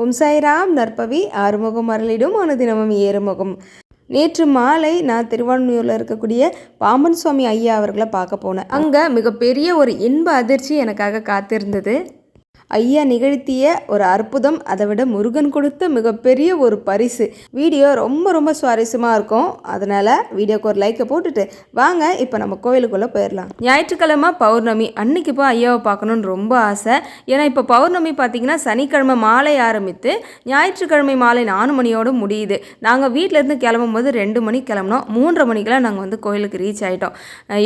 ஓம் சாய்ராம் நற்பவி ஆறுமுகம் அருளிடும் அனுதினமும் ஏறுமுகம். நேற்று மாலை நான் திருவான்மையூரில் இருக்கக்கூடிய பாம்பன் சுவாமி ஐயா அவர்களை பார்க்க போனேன். அங்கே மிகப்பெரிய ஒரு இன்ப அதிர்ச்சி எனக்காக காத்திருந்தது. ஐயா நிகழ்த்திய ஒரு அற்புதம். அதை விட முருகன் கொடுத்த மிகப்பெரிய ஒரு பரிசு. வீடியோ ரொம்ப ரொம்ப சுவாரஸ்யமாக இருக்கும். அதனால் வீடியோக்கு ஒரு லைக்கை போட்டுட்டு வாங்க. இப்போ நம்ம கோயிலுக்குள்ளே போயிடலாம் ஞாயிற்றுக்கிழமை பௌர்ணமி. அன்னைக்கு போய் ஐயாவை பார்க்கணுன்னு ரொம்ப ஆசை. ஏன்னா இப்போ பௌர்ணமி பார்த்தீங்கன்னா சனிக்கிழமை மாலை ஆரம்பித்து ஞாயிற்றுக்கிழமை மாலை நாலு மணியோடு முடியுது. நாங்கள் வீட்டிலேருந்து கிளம்பும் போது ரெண்டு மணிக்கு கிளம்புனோம். மூன்றரை மணிக்கெல்லாம் நாங்கள் வந்து கோயிலுக்கு ரீச் ஆகிட்டோம்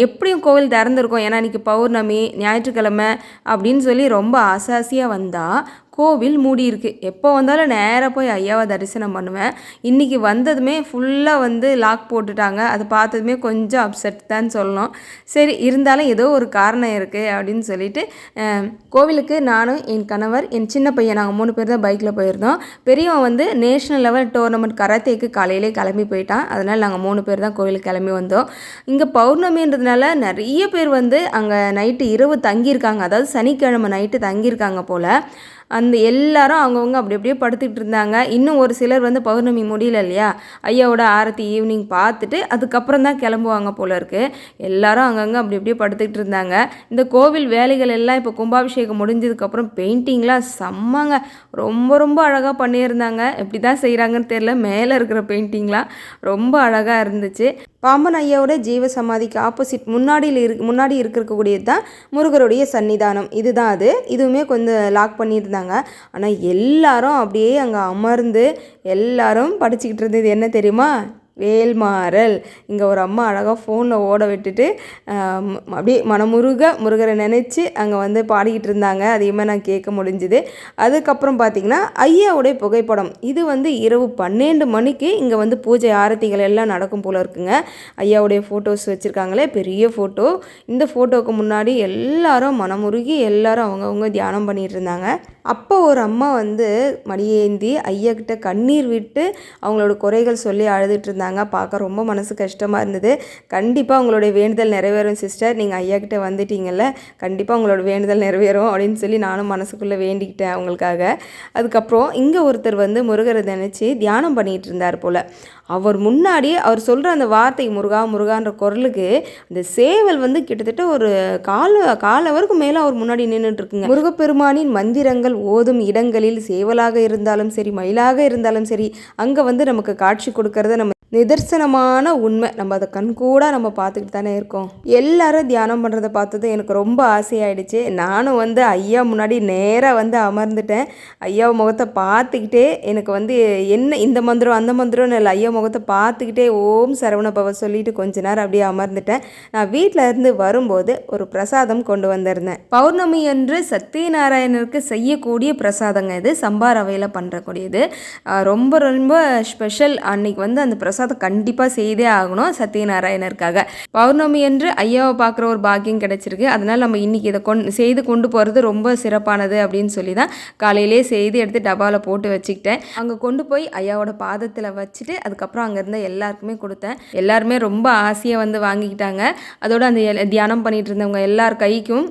எப்படியும் கோவில் திறந்துருக்கோம். ஏன்னா இன்றைக்கி பௌர்ணமி ஞாயிற்றுக்கிழமை அப்படின்னு சொல்லி ரொம்ப ஆசை. ஆசாசியாக வந்தால் கோவில் மூடியிருக்கு. எப்போ வந்தாலும் நேராக போய் ஐயாவை தரிசனம் பண்ணுவேன். இன்றைக்கி வந்ததுமே ஃபுல்லாக வந்து லாக் போட்டுட்டாங்க. அதை பார்த்ததுமே கொஞ்சம் அப்செட் தான் சொல்லணும். சரி இருந்தாலும் ஏதோ ஒரு காரணம் இருக்குது அப்படின்னு சொல்லிட்டு கோவிலுக்கு நானும் என் கணவர் என் சின்ன பையன் நாங்கள் மூணு பேர் தான் பைக்கில் போயிருந்தோம். பெரியவன் வந்து நேஷ்னல் லெவல் டோர்னமெண்ட் கராத்தேக்கு காலையிலே கிளம்பி போயிட்டான். அதனால் நாங்கள் மூணு பேர் தான் கோவிலுக்கு கிளம்பி வந்தோம். இங்கே பௌர்ணமின்றதுனால நிறைய பேர் வந்து அங்கே நைட்டு இரவு தங்கியிருக்காங்க. அதாவது சனிக்கிழமை நைட்டு தங்கியிருக்காங்க போல். அந்த எல்லாரும் அவங்கவுங்க அப்படி அப்படியே படுத்துக்கிட்டு இருந்தாங்க. இன்னும் ஒரு சிலர் வந்து பௌர்ணமி முடியல இல்லையா? ஐயாவோட ஆரத்தி ஈவினிங் பார்த்துட்டு அதுக்கப்புறம் தான் கிளம்புவாங்க போல இருக்கு. எல்லாரும் அங்கங்கே அப்படி அப்படியே படுத்துக்கிட்டு இருந்தாங்க. இந்த கோவில் வேலைகள் எல்லாம் இப்போ கும்பாபிஷேகம் முடிஞ்சதுக்கப்புறம் பெயிண்டிங்லாம் செம்மங்க. ரொம்ப ரொம்ப அழகாக பண்ணியிருந்தாங்க. எப்படி தான் செய்கிறாங்கன்னு தெரியல. மேலே இருக்கிற பெயிண்டிங்லாம் ரொம்ப அழகாக இருந்துச்சு. பாம்பன் ஐயாவோட ஜீவ சமாதிக்கு ஆப்போசிட் முன்னாடியில் இரு முன்னாடி இருக்கக்கூடியது தான் முருகருடைய சன்னிதானம். இதுதான் அது. இதுவுமே கொஞ்சம் லாக் பண்ணியிருந்தாங்க. ஆனால் எல்லாரும் அப்படியே அங்கே அமர்ந்து எல்லாரும் படிச்சுக்கிட்டு இருந்தது என்ன தெரியுமா? வேல்மாறல். இங்கே ஒரு அம்மா அழகாக ஃபோனில் ஓட விட்டுட்டு அப்படியே மனமுருக முருகரை நினச்சி அங்கே வந்து பாடிக்கிட்டு இருந்தாங்க. அதிகமாக நான் கேட்க முடிஞ்சுது. அதுக்கப்புறம் பார்த்திங்கன்னா ஐயாவுடைய புகைப்படம். இது வந்து இரவு பன்னெண்டு மணிக்கு இங்கே வந்து பூஜை ஆரத்திகள் எல்லாம் நடக்கும் போல இருக்குங்க. ஐயாவுடைய ஃபோட்டோஸ் வச்சுருக்காங்களே பெரிய ஃபோட்டோ இந்த ஃபோட்டோவுக்கு முன்னாடி எல்லாரும் மனமுருகி எல்லாரும் அவங்கவுங்க தியானம் பண்ணிகிட்டு இருந்தாங்க. அப்போ ஒரு அம்மா வந்து மடியேந்தி ஐயா கண்ணீர் விட்டு அவங்களோட குறைகள் சொல்லி அழுதுட்டு இருந்தாங்க. பார்க்க ரொம்ப மனசு கஷ்டமாக இருந்தது. கண்டிப்பாக உங்களுடைய வேண்டுதல் நிறைவேறும் சிஸ்டர் நீங்கள் ஐயா கிட்ட வந்துட்டீங்கல்ல. கண்டிப்பாக உங்களோட வேண்டுதல் நிறைவேறும் அப்படின்னு சொல்லி நானும் மனசுக்குள்ளே வேண்டிக்கிட்டேன் அவங்களுக்காக. அதுக்கப்புறம் இங்கே ஒருத்தர் வந்து முருகரை நினச்சி தியானம் பண்ணிகிட்டு இருந்தார் போல். அவர் முன்னாடி அவர் சொல்கிற அந்த வார்த்தை முருகா முருகான்ற குரலுக்கு அந்த சேவல் வந்து கிட்டத்தட்ட ஒரு கால கால அவருக்கு மேலே அவர் முன்னாடி நின்றுட்டுருக்குங்க முருகப்பெருமானின் மந்திரங்கள் ஓதும் இடங்களில் சேவலாக இருந்தாலும் சரி மயிலாக இருந்தாலும் சரி அங்கே வந்து நமக்கு காட்சி கொடுக்கறத நம்ம நிதர்சனமான உண்மை. நம்ம அதை கண்கூடாக நம்ம பார்த்துக்கிட்டு தானே இருக்கோம். எல்லாரும் தியானம் பண்ணுறதை பார்த்தது எனக்கு ரொம்ப ஆசையாயிடுச்சு. நானும் வந்து ஐயா முன்னாடி நேராக வந்து அமர்ந்துட்டேன். ஐயா முகத்தை பார்த்துக்கிட்டே எனக்கு வந்து என்ன இந்த மந்திரம் அந்த மந்திரம்னு இல்லை. ஐயா முகத்தை பார்த்துக்கிட்டே ஓம் சரவண பவ சொல்லிட்டு கொஞ்ச நேரம் அப்படியே அமர்ந்துட்டேன். நான் வீட்டில் இருந்து வரும்போது ஒரு பிரசாதம் கொண்டு வந்திருந்தேன். பௌர்ணமி அன்று சத்யநாராயணருக்கு செய்யக்கூடிய பிரசாதங்க இது. சம்பா ரவையில் பண்ணுறக்கூடியது ரொம்ப ரொம்ப ஸ்பெஷல் அன்னைக்கு வந்து அந்த பிரசாதம் கண்டிப்பாக செய்தே ஆகணும் சத்யநாராயணருக்காக. பௌர்ணமி என்று ஐயாவை பார்க்குற ஒரு பாக்கியம் கிடச்சிருக்கு. அதனால் நம்ம இன்றைக்கி இதை கொண் செய்து கொண்டு போகிறது ரொம்ப சிறப்பானது அப்படின்னு சொல்லி தான் காலையிலே செய்து எடுத்து டப்பாவில் போட்டு வச்சுக்கிட்டேன். அங்கே கொண்டு போய் ஐயாவோட பாதத்தில் வச்சுட்டு அதுக்கப்புறம் அங்கே இருந்த எல்லாருக்குமே கொடுத்தேன். எல்லாருமே ரொம்ப ஆசையாக வந்து வாங்கிக்கிட்டாங்க. அதோட அந்த தியானம் பண்ணிகிட்டு இருந்தவங்க எல்லார் கைக்கும்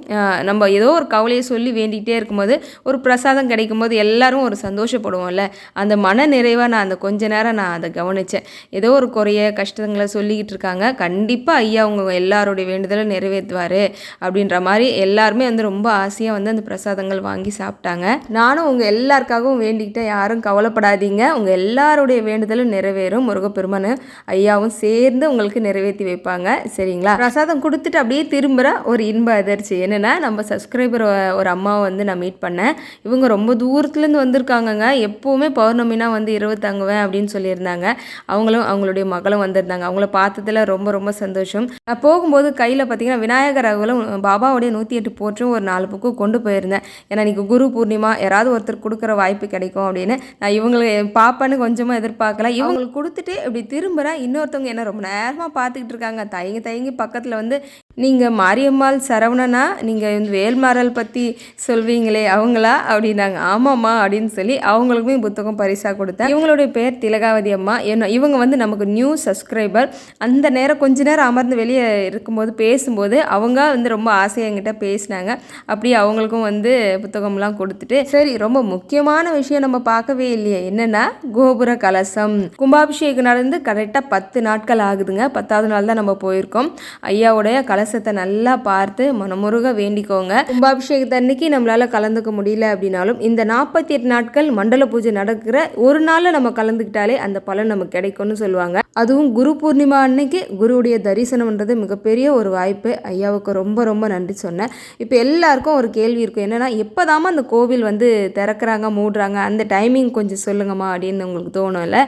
நம்ம ஏதோ ஒரு கவலையை சொல்லி வேண்டிகிட்டே இருக்கும்போது ஒரு பிரசாதம் கிடைக்கும் போது எல்லாரும் ஒரு சந்தோஷப்படுவோம்ல. அந்த மன நிறைவாக நான் அந்த கொஞ்ச நேரம் நான் அதை கவனித்தேன் ஏதோ ஒரு குறைய கஷ்டங்களை சொல்லிக்கிட்டு இருக்காங்க கண்டிப்பாக ஐயா அவங்க எல்லாருடைய வேண்டுதலை நிறைவேற்றுவார் அப்படின்ற மாதிரி எல்லாருமே வந்து ரொம்ப ஆசையாக வந்து அந்த பிரசாதங்கள் வாங்கி சாப்பிட்டாங்க. நானும் உங்கள் எல்லாருக்காகவும் வேண்டிக்கிட்டேன் யாரும் கவலைப்படாதீங்க. உங்கள் எல்லாருடைய வேண்டுதலும் நிறைவேறும். முருகப்பெருமான் ஐயாவும் சேர்ந்து உங்களுக்கு நிறைவேற்றி வைப்பாங்க. சரிங்களா? பிரசாதம் கொடுத்துட்டு அப்படியே திரும்புகிற ஒரு இன்ப அதிர்ச்சி. என்னென்னா நம்ம சப்ஸ்கிரைபர் ஒரு அம்மாவை வந்து நான் மீட் பண்ணேன். இவங்க ரொம்ப தூரத்துலேருந்து வந்திருக்காங்கங்க. எப்போவுமே பௌர்ணமினா வந்து இரவு தங்குவேன் அப்படின்னு சொல்லியிருந்தாங்க. அவங்களும் அவங்களுடைய மகளும் வந்திருந்தாங்க. அவங்கள பார்த்ததுல ரொம்ப ரொம்ப சந்தோஷம். நான் போகும்போது கையில் பார்த்தீங்கன்னா விநாயகர் அவங்களும் பாபாவுடைய நூற்றி எட்டு போற்றும் ஒரு நாலு புக்கு கொண்டு போயிருந்தேன். ஏன்னா இன்னைக்கு குரு பூர்ணிமா யாராவது ஒருத்தர் கொடுக்குற வாய்ப்பு கிடைக்கும் அப்படின்னு. நான் இவங்களை பாப்பான்னு கொஞ்சமாக எதிர்பார்க்கல. இவங்களுக்கு கொடுத்துட்டு இப்படி திரும்புகிறேன் இன்னொருத்தவங்க என்ன ரொம்ப நேரமாக பார்த்துக்கிட்டு இருக்காங்க. தயங்கி தயங்கி பக்கத்தில் வந்து நீங்கள் மாரியம்மாள் சரவணனா? நீங்கள் வந்து வேல்மாறல் பற்றி சொல்வீங்களே அவங்களா? அப்படின்னாங்க. ஆமாம்மா அப்படின்னு சொல்லி அவங்களுக்குமே புத்தகம் பரிசாக கொடுத்தேன். இவங்களுடைய பேர் திலகாவதி அம்மா. என்ன இவங்க வந்து நமக்கு நியூ சப்ஸ்கிரைபர் அந்த நேரம் கொஞ்ச நேரம் அமர்ந்து வெளியே இருக்கும்போது பேசும்போது அவங்க வந்து ரொம்ப ஆசையாக என்கிட்ட பேசினாங்க. அப்படியே அவங்களுக்கும் வந்து புத்தகம்லாம் கொடுத்துட்டு சரி ரொம்ப முக்கியமான விஷயம் நம்ம பார்க்கவே இல்லையே. என்னென்னா கோபுர கலசம். கும்பாபிஷேகம் நடந்து கரெக்டாக பத்து நாட்கள் ஆகுதுங்க. பத்தாவது நாள் தான் நம்ம போயிருக்கோம். ஐயாவுடைய கலசத்தை நல்லா பார்த்து மனமுருக வேண்டிக்கோங்க. கும்பாபிஷேகத்தை அன்னைக்கு நம்மளால் கலந்துக்க முடியல அப்படின்னாலும் இந்த நாற்பத்தி எட்டு நாட்கள் மண்டல பூஜை நடக்கிற ஒரு நாளில் நம்ம கலந்துக்கிட்டாலே அந்த பலன் நமக்கு கிடைக்கும்னு சொல்லுவாங்க. அதுவும் குரு பூர்ணிமா அன்னைக்கு குருவுடைய தரிசனம்ன்றது மிகப்பெரிய ஒரு வாய்ப்பு. ஐயாவுக்கு ரொம்ப ரொம்ப நன்றி சொன்னேன். இப்போ எல்லாருக்கும் ஒரு கேள்வி இருக்கும். என்னென்னா எப்போதாம அந்த கோவில் வந்து திறக்கிறாங்க மூடுறாங்க? அந்த டைமிங் கொஞ்சம் சொல்லுங்கம்மா அப்படின்னு உங்களுக்கு தோணும் இல்லை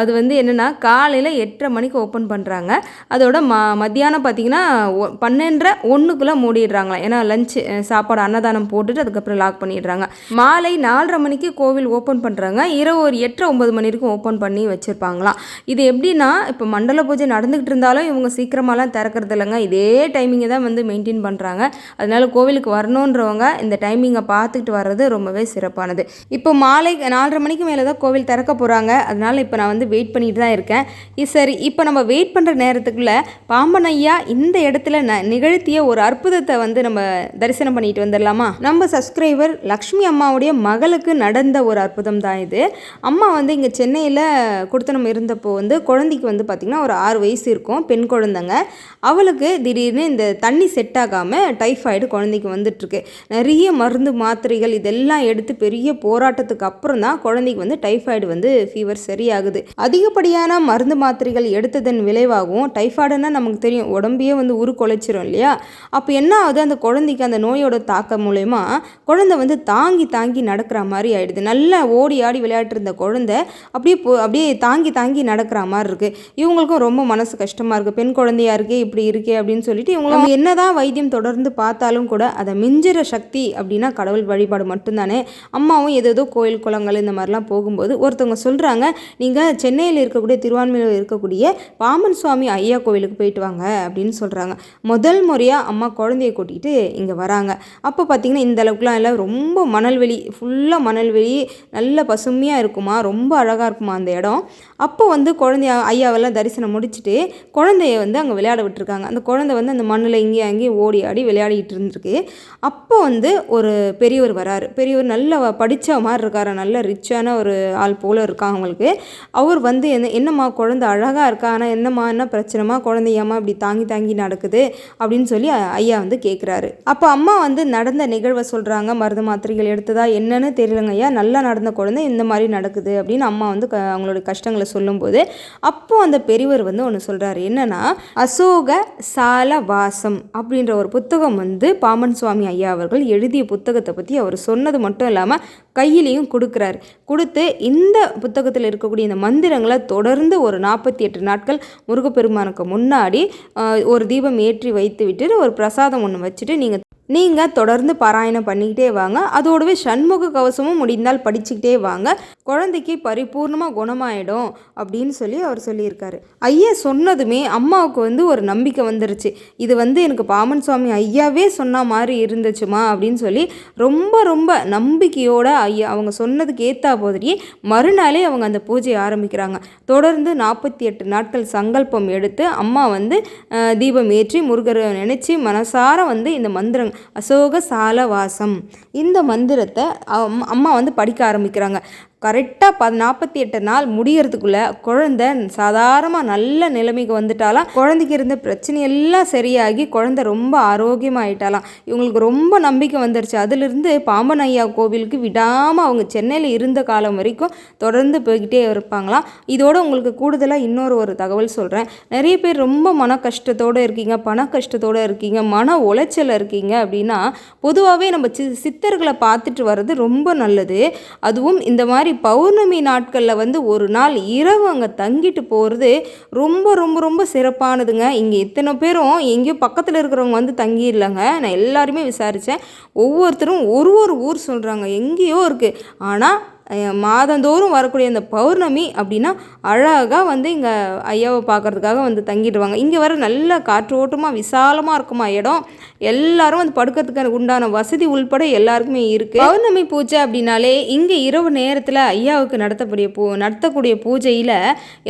அது வந்து என்னென்னா காலையில் எட்டரை மணிக்கு ஓப்பன் பண்ணுறாங்க அதோட ம மத்தியானம் பார்த்தீங்கன்னா பன்னெண்டரை ஒன்றுக்குள்ளே மூடிடுறாங்களாம் ஏன்னா லஞ்ச் சாப்பாடு அன்னதானம் போட்டுட்டு அதுக்கப்புறம் லாக் பண்ணிடுறாங்க. மாலை நாலரை மணிக்கு கோவில் ஓப்பன் பண்ணுறாங்க இரவு ஒரு எட்டரை ஒம்பது மணி வரைக்கும் ஓப்பன் பண்ணி வச்சுருப்பாங்களாம். இது இது எப்படின்னா இப்போ மண்டல பூஜை நடந்துக்கிட்டு இருந்தாலும் இவங்க சீக்கிரமாலாம் திறக்கிறது இல்லைங்க இதே டைமிங்கை தான் வந்து மெயின்டைன் பண்ணுறாங்க அதனால கோவிலுக்கு வரணுன்றவங்க இந்த டைமிங்கை பார்த்துக்கிட்டு வர்றது ரொம்பவே சிறப்பானது. இப்போ மாலை நாலரை மணிக்கு மேலே தான் கோவில் திறக்க போகிறாங்க அதனால் இப்போ நான் வந்து வெயிட் பண்ணிட்டு தான் இருக்கேன். சரி இப்போ நம்ம வெயிட் பண்ணுற நேரத்துக்குள்ளே பாம்பன் ஐயா இந்த இடத்துல ந நிகழ்த்திய ஒரு அற்புதத்தை வந்து நம்ம தரிசனம் பண்ணிட்டு வந்துடலாமா? நம்ம சப்ஸ்கிரைபர் லக்ஷ்மி அம்மாவுடைய மகளுக்கு நடந்த ஒரு அற்புதம் தான் இது. அம்மா வந்து இங்கே சென்னையில் கொடுத்தனம் இருந்தப்போ வந்து குழந்தைக்கு வந்து பார்த்திங்கன்னா ஒரு ஆறு வயசு இருக்கும் பெண் குழந்தைங்க. அவளுக்கு திடீர்னு இந்த தண்ணி செட் ஆகாமல் டைஃபாய்டு குழந்தைக்கு வந்துட்டுருக்கு. நிறைய மருந்து மாத்திரைகள் இதெல்லாம் எடுத்து பெரிய போராட்டத்துக்கு அப்புறம் தான் குழந்தைக்கு வந்து டைஃபாய்டு வந்து ஃபீவர் சரியாகுது. அதிகப்படியான மருந்து மாத்திரைகள் எடுத்ததன் விளைவாகவும் டைஃபாய்டுன்னா நமக்கு தெரியும் உடம்பையே வந்து உருக்குலைச்சிரும் இல்லையா? அப்போ என்ன ஆகுது? அந்த குழந்தைக்கு அந்த நோயோட தாக்கம் மூலயமா குழந்தை வந்து தாங்கி தாங்கி நடக்கிற மாதிரி ஆயிடுது. நல்லா ஓடி ஆடி விளையாட்டு இருந்த குழந்தை அப்படியே போ அப்படியே தாங்கி தாங்கி நடக்கிற மாதிரி இருக்குது இவங்களுக்கும் ரொம்ப மனசு கஷ்டமாக இருக்குது பெண் குழந்தையா இருக்கே இப்படி இருக்கே அப்படின்னு சொல்லிட்டு இவங்க நம்ம என்னதான் வைத்தியம் தொடர்ந்து பார்த்தாலும் கூட அதை மிஞ்சிற சக்தி அப்படின்னா கடவுள் வழிபாடு மட்டும்தானே. அம்மாவும் ஏதேதோ கோயில் குளங்கள் இந்த மாதிரிலாம் போகும்போது ஒருத்தவங்க சொல்கிறாங்க நீங்கள் சென்னையில் இருக்கக்கூடிய திருவான்மையில் இருக்கக்கூடிய பாமன் சுவாமி ஐயா கோவிலுக்கு போயிட்டு வாங்க அப்படின்னு சொல்கிறாங்க முதல் முறையாக அம்மா குழந்தைய கூட்டிகிட்டு இங்கே வராங்க. அப்போ பார்த்தீங்கன்னா இந்த அளவுக்குலாம் இல்லை. ரொம்ப மணல்வெளி ஃபுல்லாக மணல்வெளி நல்ல பசுமையாக இருக்குமா ரொம்ப அழகாக இருக்குமா அந்த இடம். அப்போ வந்து குழந்தைய ஐயாவெல்லாம் தரிசனம் முடிச்சுட்டு குழந்தைய வந்து அங்கே விளையாட விட்டுருக்காங்க. அந்த குழந்தை வந்து அந்த மண்ணில் இங்கேயும் அங்கேயும் ஓடி ஆடி விளையாடிட்டு இருந்திருக்கு. அப்போ வந்து ஒரு பெரியவர் வராரு. பெரியவர் நல்ல படித்த மாதிரி இருக்காரு. நல்ல ரிச்சான ஒரு ஆள் போல் இருக்காங்க அவங்களுக்கு. அவர் வந்து என்ன என்னம்மா குழந்தை அழகாக இருக்கா? ஆனால் என்னம்மா என்ன பிரச்சனைமா குழந்தையம்மா இப்படி தாங்கி தாங்கி நடக்குது? அப்படின்னு சொல்லி ஐயா வந்து கேட்குறாரு அப்போ அம்மா வந்து நடந்த நிகழ்வை சொல்கிறாங்க மருந்து மாத்திரைகள் எடுத்ததா என்னன்னு தெரியலங்க ஐயா. நல்லா நடந்த குழந்தை இந்த மாதிரி நடக்குது அப்படின்னு அம்மா வந்து க அவங்களோட கஷ்டங்களை சொல்லும்போது அப்போ அந்த பெரியவர் வந்து ஒன்று சொல்கிறாரு என்னன்னா அசோக சால வாசம் அப்படின்ற ஒரு புத்தகம் வந்து பாமன் சுவாமி ஐயா அவர்கள் எழுதிய புத்தகத்தை பற்றி அவர் சொன்னது மட்டும் இல்லாமல் கையிலையும் கொடுக்குறாரு. கொடுத்து இந்த புத்தகத்தில் இருக்கக்கூடிய இந்த மந்திரங்களை தொடர்ந்து ஒரு நாற்பத்தி எட்டு நாட்கள் முருகப்பெருமானுக்கு முன்னாடி ஒரு தீபம் ஏற்றி வைத்து விட்டு ஒரு பிரசாதம் ஒன்று வச்சுட்டு நீங்கள் நீங்கள் தொடர்ந்து பாராயணம் பண்ணிக்கிட்டே வாங்க. அதோடவே சண்முக கவசமும் முடிந்தால் படிச்சுக்கிட்டே வாங்க. குழந்தைக்கு பரிபூர்ணமாக குணமாயிடும் அப்படின்னு சொல்லி அவர் சொல்லியிருக்காரு. ஐயா சொன்னதுமே அம்மாவுக்கு வந்து ஒரு நம்பிக்கை வந்துருச்சு. இது வந்து எனக்கு பாமன் சுவாமி ஐயாவே சொன்ன மாதிரி இருந்துச்சுமா அப்படின்னு சொல்லி ரொம்ப ரொம்ப நம்பிக்கையோட ஐயா அவங்க சொன்னதுக்கு ஏற்றா போதிரியே மறுநாளே அவங்க அந்த பூஜையை ஆரம்பிக்கிறாங்க. தொடர்ந்து நாற்பத்தி எட்டு நாட்கள் சங்கல்பம் எடுத்து அம்மா வந்து தீபம் ஏற்றி முருகரை நினச்சி மனசார வந்து இந்த மந்திரம் அசோக சாலவாசம் இந்த மந்திரத்தை அம்- அம்மா வந்து படிக்க ஆரம்பிக்கிறாங்க. கரெக்டாக ப நாற்பத்தி எட்டு நாள் முடியறதுக்குள்ளே குழந்தை சாதாரணமாக நல்ல நிலைமைக்கு வந்துட்டாலாம் குழந்தைக்கு இருந்த பிரச்சனை எல்லாம் சரியாகி குழந்தை ரொம்ப ஆரோக்கியமாயிட்டாலாம் இவங்களுக்கு ரொம்ப நம்பிக்கை வந்துருச்சு. அதிலிருந்து பாம்பன் ஐயா கோவிலுக்கு விடாமல் அவங்க சென்னையில் இருந்த காலம் வரைக்கும் தொடர்ந்து போய்கிட்டே இருப்பாங்களாம். இதோட உங்களுக்கு கூடுதலாக இன்னொரு ஒரு தகவல் சொல்கிறேன் நிறைய பேர் ரொம்ப மன கஷ்டத்தோடு இருக்கீங்க பண கஷ்டத்தோடு இருக்கீங்க மன உளைச்சல் இருக்கீங்க அப்படின்னா பொதுவாகவே நம்ம சி சித்தர்களை பார்த்துட்டு வர்றது ரொம்ப நல்லது. அதுவும் இந்த மாதிரி பௌர்ணமி நாட்களில் வந்து ஒரு நாள் இரவு அங்கே தங்கிட்டு போகிறது ரொம்ப ரொம்ப ரொம்ப சிறப்பானதுங்க. இங்கே இத்தனை பேரும் எங்கேயோ பக்கத்தில் இருக்கிறவங்க வந்து தங்கிடலங்க நான் எல்லாருமே விசாரித்தேன் ஒவ்வொருத்தரும் ஒரு ஒரு ஊர் சொல்கிறாங்க எங்கேயோ இருக்குது ஆனால் மாதந்தோறும் வரக்கூடிய அந்த பௌர்ணமி அப்படின்னா அழகாக வந்து இங்கே ஐயாவை பார்க்கறதுக்காக வந்து தங்கிடுவாங்க இங்கே வர நல்ல காற்றோட்டமாக விசாலமாக இருக்குமா இடம்? எல்லாரும் வந்து படுக்கிறதுக்கு உண்டான வசதி உள்பட எல்லாருக்குமே இருக்குது பௌர்ணமி பூஜை அப்படின்னாலே இங்கே இரவு நேரத்தில் ஐயாவுக்கு நடத்தக்கூடிய பூ நடத்தக்கூடிய பூஜையில்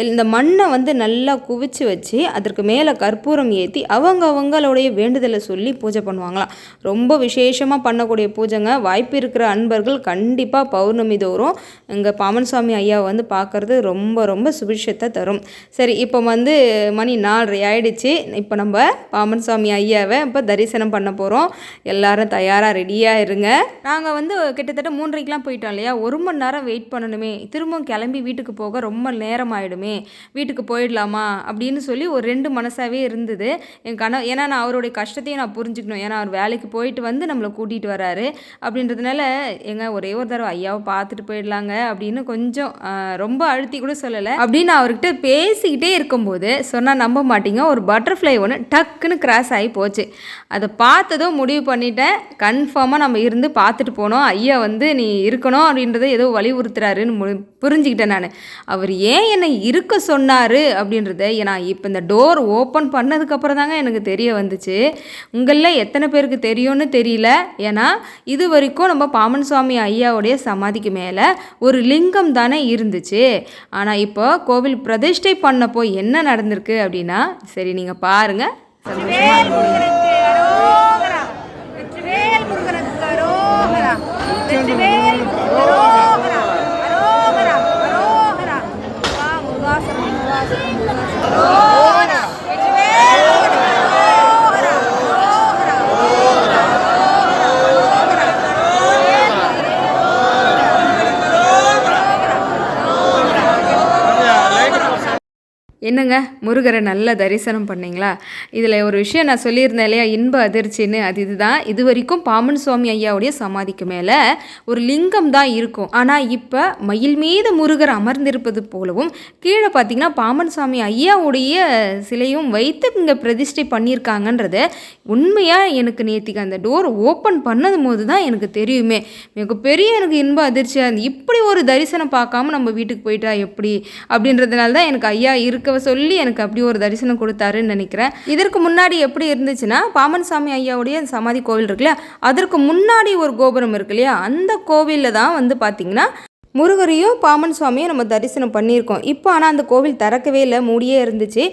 இந்த மண்ணை வந்து நல்லா குவிச்சு வச்சு அதற்கு மேலே கற்பூரம் ஏற்றி அவங்க அவங்களுடைய வேண்டுதலை சொல்லி பூஜை பண்ணுவாங்களாம். ரொம்ப விசேஷமாக பண்ணக்கூடிய பூஜைங்க. வாய்ப்பு இருக்கிற அன்பர்கள் கண்டிப்பாக பௌர்ணமி தோறும் இங்கே பாமன் சுவாமி ஐயாவை வந்து பார்க்குறது ரொம்ப ரொம்ப சுபிஷத்தை தரும். சரி இப்போ வந்து மணி நாலரை ஆயிடுச்சு. இப்போ நம்ம பாமன் சுவாமி ஐயாவை இப்போ தரிசனம் பண்ண போகிறோம் எல்லாரும் தயாராக ரெடியாக இருங்க. நாங்கள் வந்து கிட்டத்தட்ட மூன்றரைக்கெலாம் போயிட்டோம் இல்லையா? ஒரு மணி நேரம் வெயிட் பண்ணணுமே. திரும்பவும் கிளம்பி வீட்டுக்கு போக ரொம்ப நேரம் ஆகிடுமே வீட்டுக்கு போயிடலாமா? அப்படின்னு சொல்லி ஒரு ரெண்டு மனசாகவே இருந்தது. என் கண ஏன்னா நான் அவருடைய கஷ்டத்தையும் நான் புரிஞ்சுக்கணும். ஏன்னா அவர் வேலைக்கு போயிட்டு வந்து நம்மளை கூட்டிகிட்டு வராரு. அப்படின்றதுனால எங்க ஒரே ஒரு தடவை ஐயாவை பார்த்துட்டு போயிடலாங்க அப்படின்னு கொஞ்சம் ரொம்ப அழுத்தி கூட சொல்லலை. அப்படின்னு அவர்கிட்ட பேசிக்கிட்டே இருக்கும்போது சொன்னால் நம்ப மாட்டீங்க. ஒரு பட்டர்ஃப்ளை ஒன்று டக்குன்னு கிராஸ் ஆகி போச்சு. அதை பார்த்ததும் முடிவு பண்ணிட்டேன். கன்ஃபார்மாக நம்ம இருந்து பார்த்துட்டு போனோம். ஐயா வந்து நீ இருக்கணும் அப்படின்றத ஏதோ வலியுறுத்துறாருன்னு மு புரிஞ்சுக்கிட்டேன் நான். அவர் ஏன் என்னை இருக்க சொன்னார் அப்படின்றத நான் இப்போ இந்த டோர் ஓப்பன் பண்ணதுக்கப்புறம் தாங்க எனக்கு தெரிய வந்துச்சு. உங்களில் எத்தனை பேருக்கு தெரியும்னு தெரியல. ஏன்னா இது வரைக்கும் நம்ம பாமன் சுவாமி ஐயாவுடைய சமாதிக்கு மேலே ஒரு லிங்கம் தானே இருந்துச்சு. ஆனால் இப்போ கோவில் பிரதிஷ்டை பண்ணப்போ என்ன நடந்திருக்கு அப்படின்னா சரி நீங்கள் பாருங்கள் என்னங்க முருகரை நல்ல தரிசனம் பண்ணீங்களா? இதில் ஒரு விஷயம் நான் சொல்லியிருந்தேன் இல்லையா? இன்ப அதிர்ச்சின்னு. அது இதுதான். இது வரைக்கும் பாமன் சுவாமி ஐயாவுடைய சமாதிக்கு மேலே ஒரு லிங்கம் தான் இருக்கும். ஆனால் இப்போ மயில் மீது முருகர் அமர்ந்திருப்பது போலவும் கீழே பார்த்தீங்கன்னா பாமன் சுவாமி ஐயாவுடைய சிலையும் வைத்து இங்கே பிரதிஷ்டை பண்ணியிருக்காங்கன்றது உண்மையாக எனக்கு நேத்திக்கு அந்த டோர் ஓப்பன் பண்ணது போது தான் எனக்கு தெரியுமே. மிகப்பெரிய எனக்கு இன்ப அதிர்ச்சியாக இருந்து இப்படி ஒரு தரிசனம் பார்க்காம நம்ம வீட்டுக்கு போயிட்டா எப்படி? அப்படின்றதுனால தான் எனக்கு ஐயா இருக்க சொல்லி எனக்கு அப்படி ஒரு தரிசனம் கொடுத்தாருன்னு நினைக்கிறேன். இதற்கு முன்னாடி எப்படி இருந்துச்சுன்னா பாமன் சாமி ஐயாவுடைய சமாதி கோவில் இருக்குல்ல அதற்கு முன்னாடி ஒரு கோபுரம் இருக்கு இல்லையா? அந்த கோவிலில் தான் வந்து பார்த்திங்கன்னா முருகரையும் பாமன் சுவாமியும் நம்ம தரிசனம் பண்ணியிருக்கோம். இப்போ ஆனால் அந்த கோவில் திறக்கவே இல்லை மூடியே இருந்துச்சு.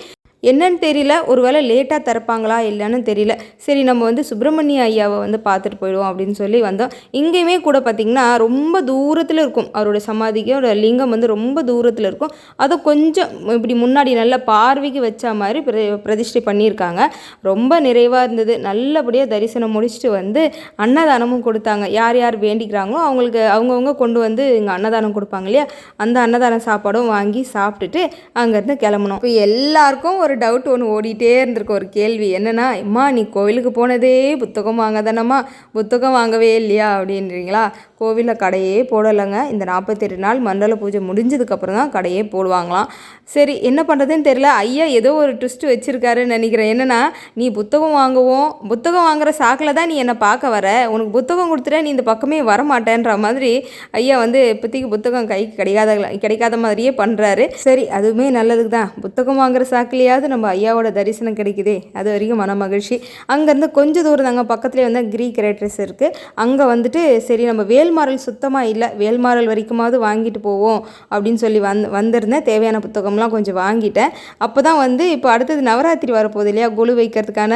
என்னன்னு தெரியல. ஒருவேளை லேட்டாக திறப்பாங்களா இல்லைன்னு தெரியல. சரி நம்ம வந்து சுப்பிரமணிய ஐயாவை வந்து பார்த்துட்டு போயிடுவோம் அப்படின்னு சொல்லி வந்தோம். இங்கேயுமே கூட பார்த்திங்கன்னா ரொம்ப தூரத்தில் இருக்கும். அவரோட சமாதிக்கோட லிங்கம் வந்து ரொம்ப தூரத்தில் இருக்கும். அதை கொஞ்சம் இப்படி முன்னாடி நல்ல பார்வைக்கு வச்ச மாதிரி பிர பிரதிஷ்டை பண்ணியிருக்காங்க. ரொம்ப நிறைவாக இருந்தது. நல்லபடியாக தரிசனம் முடிச்சுட்டு வந்து அன்னதானமும் கொடுத்தாங்க. யார் யார் வேண்டிக்கிறாங்களோ அவங்களுக்கு அவங்கவுங்க கொண்டு வந்து இங்கே அன்னதானம் கொடுப்பாங்க இல்லையா? அந்த அன்னதான சாப்பாடும் வாங்கி சாப்பிட்டுட்டு அங்கேருந்து கிளம்பணும் இப்போ எல்லாருக்கும் ஒரு டவுட் ஒன்று ஓடிட்டே இருந்திருக்க ஒரு கேள்வி. என்னென்னா அம்மா நீ கோவிலுக்கு போனதே புத்தகம் வாங்க தானம்மா புத்தகம் வாங்கவே இல்லையா? அப்படின்றீங்களா? கோவிலில் கடையே போடலைங்க. இந்த நாற்பத்தெட்டு நாள் மண்டல பூஜை முடிஞ்சதுக்கப்புறம் தான் கடையே போடுவாங்களாம். சரி என்ன பண்ணுறதுன்னு தெரியல. ஐயா ஏதோ ஒரு ட்விஸ்ட் வச்சுருக்காருன்னு நினைக்கிறேன். என்னன்னா நீ புத்தகம் வாங்குவோம். புத்தகம் வாங்குற சாக்கில் தான் நீ என்னை பார்க்க வர. உனக்கு புத்தகம் கொடுத்துட்ட நீ இந்த பக்கமே வர மாட்டேன்ற மாதிரி ஐயா வந்து இப்போதைக்கு புத்தகம் கைக்கு கிடைக்காத கிடைக்காத மாதிரியே பண்ணுறாரு சரி அதுவுமே நல்லதுக்கு தான் புத்தகம் வாங்குற எப்படியாவது நம்ம ஐயாவோட தரிசனம் கிடைக்குதே அது வரைக்கும் மன மகிழ்ச்சி. அங்கேருந்து கொஞ்சம் தூரம் தாங்க பக்கத்துலேயே வந்து க்ரீக் ரேட்ரஸ் இருக்குது அங்கே வந்துட்டு சரி நம்ம வேல்மாரல் சுத்தமாக இல்லை வேல்மாரல் வரைக்குமாவது வாங்கிட்டு போவோம் அப்படின்னு சொல்லி வந் வந்திருந்தேன். தேவையான புத்தகம்லாம் கொஞ்சம் வாங்கிட்டேன். அப்போ தான் வந்து இப்போ அடுத்தது நவராத்திரி வரப்போகுது இல்லையா? குழு வைக்கிறதுக்கான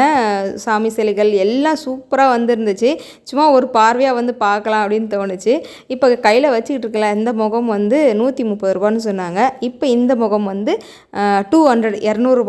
சாமி சிலைகள் எல்லாம் சூப்பராக வந்துருந்துச்சு. சும்மா ஒரு பார்வையாக வந்து பார்க்கலாம் அப்படின்னு தோணுச்சு. இப்போ கையில் வச்சுக்கிட்டு இருக்கல இந்த முகம் வந்து நூற்றி முப்பது ரூபான்னு சொன்னாங்க. இப்போ இந்த முகம் வந்து டூ ஹண்ட்ரட்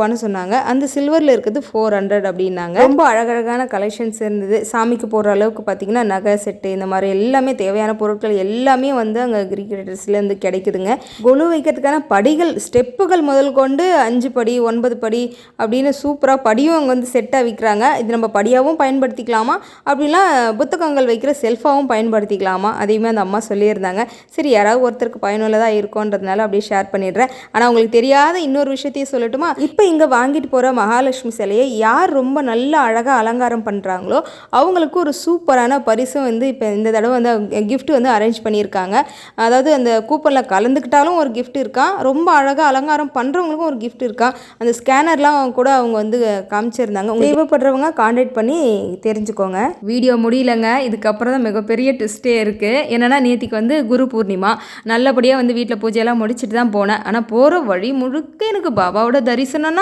ரூபான்னு சொன்னாங்க. அந்த சில்வரில் இருக்கிறது ஃபோர் ஹண்ட்ரட் அப்படின்னாங்க. ரொம்ப அழகழகான கலெக்ஷன்ஸ் இருந்தது. சாமிக்கு போடுற அளவுக்கு பார்த்தீங்கன்னா நகை செட்டு இந்த மாதிரி எல்லாமே தேவையான பொருட்கள் எல்லாமே வந்து அங்கே கிரீக் ட்ரெஸ்லேருந்து கிடைக்குதுங்க. கொலு வைக்கிறதுக்கான படிகள் ஸ்டெப்புகள் முதல் கொண்டு அஞ்சு படி ஒன்பது படி அப்படின்னு சூப்பராக படியும் அங்கே வந்து செட்டாக விற்கிறாங்க இது நம்ம படியாகவும் பயன்படுத்திக்கலாமா? அப்படிலாம் புத்தகங்கள் வைக்கிற செல்ஃபாகவும் பயன்படுத்திக்கலாமா? அதையுமே அந்த அம்மா சொல்லியிருந்தாங்க. சரி யாராவது ஒருத்தருக்கு பயனுள்ளதாக இருக்கோன்றதுனால அப்படியே ஷேர் பண்ணிடுறேன். ஆனால் உங்களுக்கு தெரியாத இன்னொரு விஷயத்தையும் சொல்லட்டுமா? இப்போ இங்கே வாங்கிட்டு போகிற மகாலட்சுமி சிலையை யார் ரொம்ப நல்ல அழகாக அலங்காரம் பண்ணுறாங்களோ அவங்களுக்கு ஒரு சூப்பரான பரிசும் வந்து இப்போ இந்த தடவை வந்து கிஃப்ட் வந்து அரேஞ்ச் பண்ணியிருக்காங்க. அதாவது அந்த கூப்பனில் கலந்துக்கிட்டாலும் ஒரு கிஃப்ட் இருக்கான் ரொம்ப அழகாக அலங்காரம் பண்ணுறவங்களுக்கும் ஒரு கிஃப்ட் இருக்கான் அந்த ஸ்கேனர்லாம் கூட அவங்க வந்து காமிச்சிருந்தாங்க. உங்கள் தேவைப்படுறவங்க கான்டாக்ட் பண்ணி தெரிஞ்சுக்கோங்க. வீடியோ முடியலங்க. இதுக்கப்புறம் தான் மிகப்பெரிய ட்விஸ்ட்டே இருக்குது என்னென்னா நேத்திக்கு வந்து குரு பூர்ணிமா. நல்லபடியாக வந்து வீட்டில் பூஜையெல்லாம் முடிச்சுட்டு தான் போனேன். ஆனால் போகிற வழி முழுக்க எனக்கு பாபாவோட தரிசனம்னா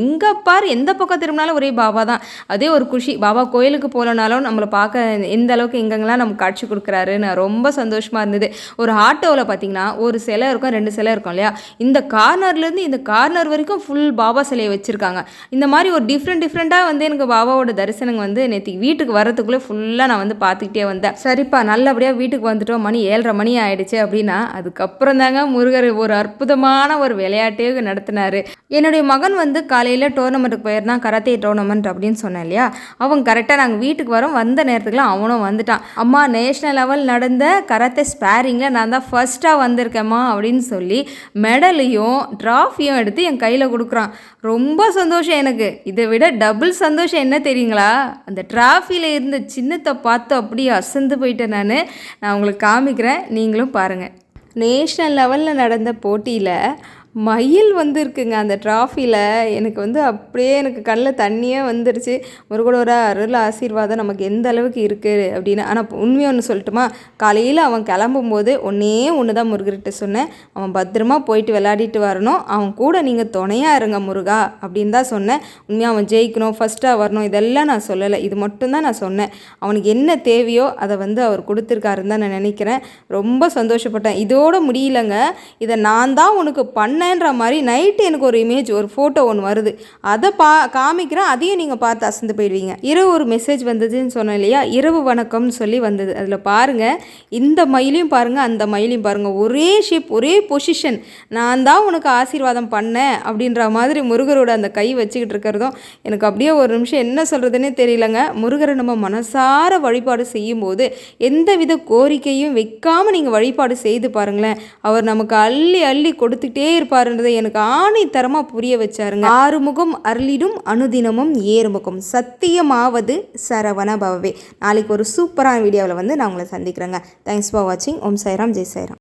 எங்கே பார் எந்த பக்கம் திரும்பினாலும் ஒரே பாபா தான். அதே ஒரு குஷி பாபா கோயிலுக்கு போகலனாலும் நம்மளை பார்க்க எந்த அளவுக்கு எங்கெங்கெல்லாம் நமக்கு காட்சி கொடுக்குறாருன்னு ரொம்ப சந்தோஷமாக இருந்தது. ஒரு ஆட்டோவில் பார்த்தீங்கன்னா ஒரு சிலை இருக்கும் ரெண்டு சிலை இருக்கும் இல்லையா? இந்த கார்னர்லேருந்து இந்த கார்னர் வரைக்கும் ஃபுல் பாபா சிலையை வச்சுருக்காங்க. இந்த மாதிரி ஒரு டிஃப்ரெண்ட் டிஃப்ரெண்ட்டாக வந்து எனக்கு பாபாவோட தரிசனம் வந்து நேற்று வீட்டுக்கு வரத்துக்குள்ளே ஃபுல்லாக நான் வந்து பார்த்துக்கிட்டே வந்தேன். சரிப்பா நல்லபடியாக வீட்டுக்கு வந்துட்டோம். மணி ஏழரை மணி ஆயிடுச்சு அப்படின்னா அதுக்கப்புறம் தாங்க முருகர் ஒரு அற்புதமான ஒரு விளையாட்டே நடத்தினார். என்னுடைய மகன் வந்து காலையில் டோர்னமெண்ட்டுக்கு போயிருந்தான் கராத்தே டோர்னமெண்ட் அப்படின்னு சொன்னேன் இல்லையா? அவன் கரெக்டாக நாங்கள் வீட்டுக்கு வரோம். வந்த நேரத்துக்குலாம் அவனும் வந்துட்டான். அம்மா நேஷ்னல் லெவல் நடந்த கராத்தே ஸ்பேரிங்கில் நான் தான் ஃபர்ஸ்ட்டாக வந்திருக்கேம்மா அப்படின்னு சொல்லி மெடலையும் ட்ராஃபியும் எடுத்து என் கையில் கொடுக்குறான். ரொம்ப சந்தோஷம் எனக்கு. இதை விட டபுள் சந்தோஷம் என்ன தெரியுங்களா? அந்த ட்ராஃபியில் இருந்த சின்னத்தை பார்த்து அப்படியே அசந்து போயிட்டேன் நான். நான் உங்களுக்கு காமிக்கிறேன். நீங்களும் பாருங்கள் நேஷ்னல் லெவலில் நடந்த போட்டியில் மயில் வந்திருக்குங்க அந்த ட்ராஃபியில் எனக்கு வந்து அப்படியே எனக்கு கண்ணில் தண்ணியே வந்துருச்சு. முருகனோட அருள் ஆசீர்வாதம் நமக்கு எந்த அளவுக்கு இருக்குது அப்படின்னு. ஆனால் உண்மையை ஒன்று சொல்லட்டுமா? காலையில் அவன் கிளம்பும்போது ஒன்றே ஒன்று தான் முருகர்கிட்ட சொன்னேன். அவன் பத்திரமா போயிட்டு விளையாடிட்டு வரணும். அவன் கூட நீங்கள் துணையாக இருங்க முருகா அப்படின்னு தான் சொன்னேன். உண்மையாக அவன் ஜெயிக்கணும் ஃபஸ்ட்டாக வரணும் இதெல்லாம் நான் சொல்லலை. இது மட்டும்தான் நான் சொன்னேன். அவனுக்கு என்ன தேவையோ அதை வந்து அவர் கொடுத்துருக்காருன்னு தான் நான் நினைக்கிறேன். ரொம்ப சந்தோஷப்பட்டேன். இதோட முடியலங்க. இதை நான் தான் உனக்கு பண்ண பண்ணேன்ற மாதிரி நைட்டு எனக்கு ஒரு இமேஜ் ஒரு ஃபோட்டோ ஒன்று வருது. அதை பா காமிக்கிறேன். அதையும் நீங்கள் பார்த்து அசந்து போயிடுவீங்க. இரவு ஒரு மெசேஜ் வந்ததுன்னு சொன்னேன் இல்லையா? இரவு வணக்கம்னு சொல்லி வந்தது. அதில் பாருங்கள் இந்த மயிலையும் பாருங்கள் அந்த மயிலையும் பாருங்கள் ஒரே ஷேப் ஒரே பொசிஷன் நான் தான் உனக்கு ஆசீர்வாதம் பண்ணேன் அப்படின்ற மாதிரி முருகரோட அந்த கை வச்சுக்கிட்டு இருக்கிறதும் எனக்கு அப்படியே ஒரு நிமிஷம் என்ன சொல்கிறதுனே தெரியலங்க. முருகரை நம்ம மனசார வழிபாடு செய்யும்போது எந்தவித கோரிக்கையும் வைக்காமல் நீங்கள் வழிபாடு செய்து பாருங்களேன். அவர் நமக்கு அள்ளி அள்ளி கொடுத்துட்டே இருப்பாருன்றதை எனக்கு ஆணைத்தரமாக புரிய வச்சாருங்க. ஆறுமுகம் அருளிடும் அனுதினமும் ஏறுமுகம். சத்தியமாவது சரவண பவவே. நாளைக்கு ஒரு சூப்பரான வீடியோவில் வந்து நான் உங்களை சந்திக்கிறேங்க. தேங்க்ஸ் ஃபார் வாட்சிங் ஓம் சாய்ராம். ஜெய் சாய்ராம்.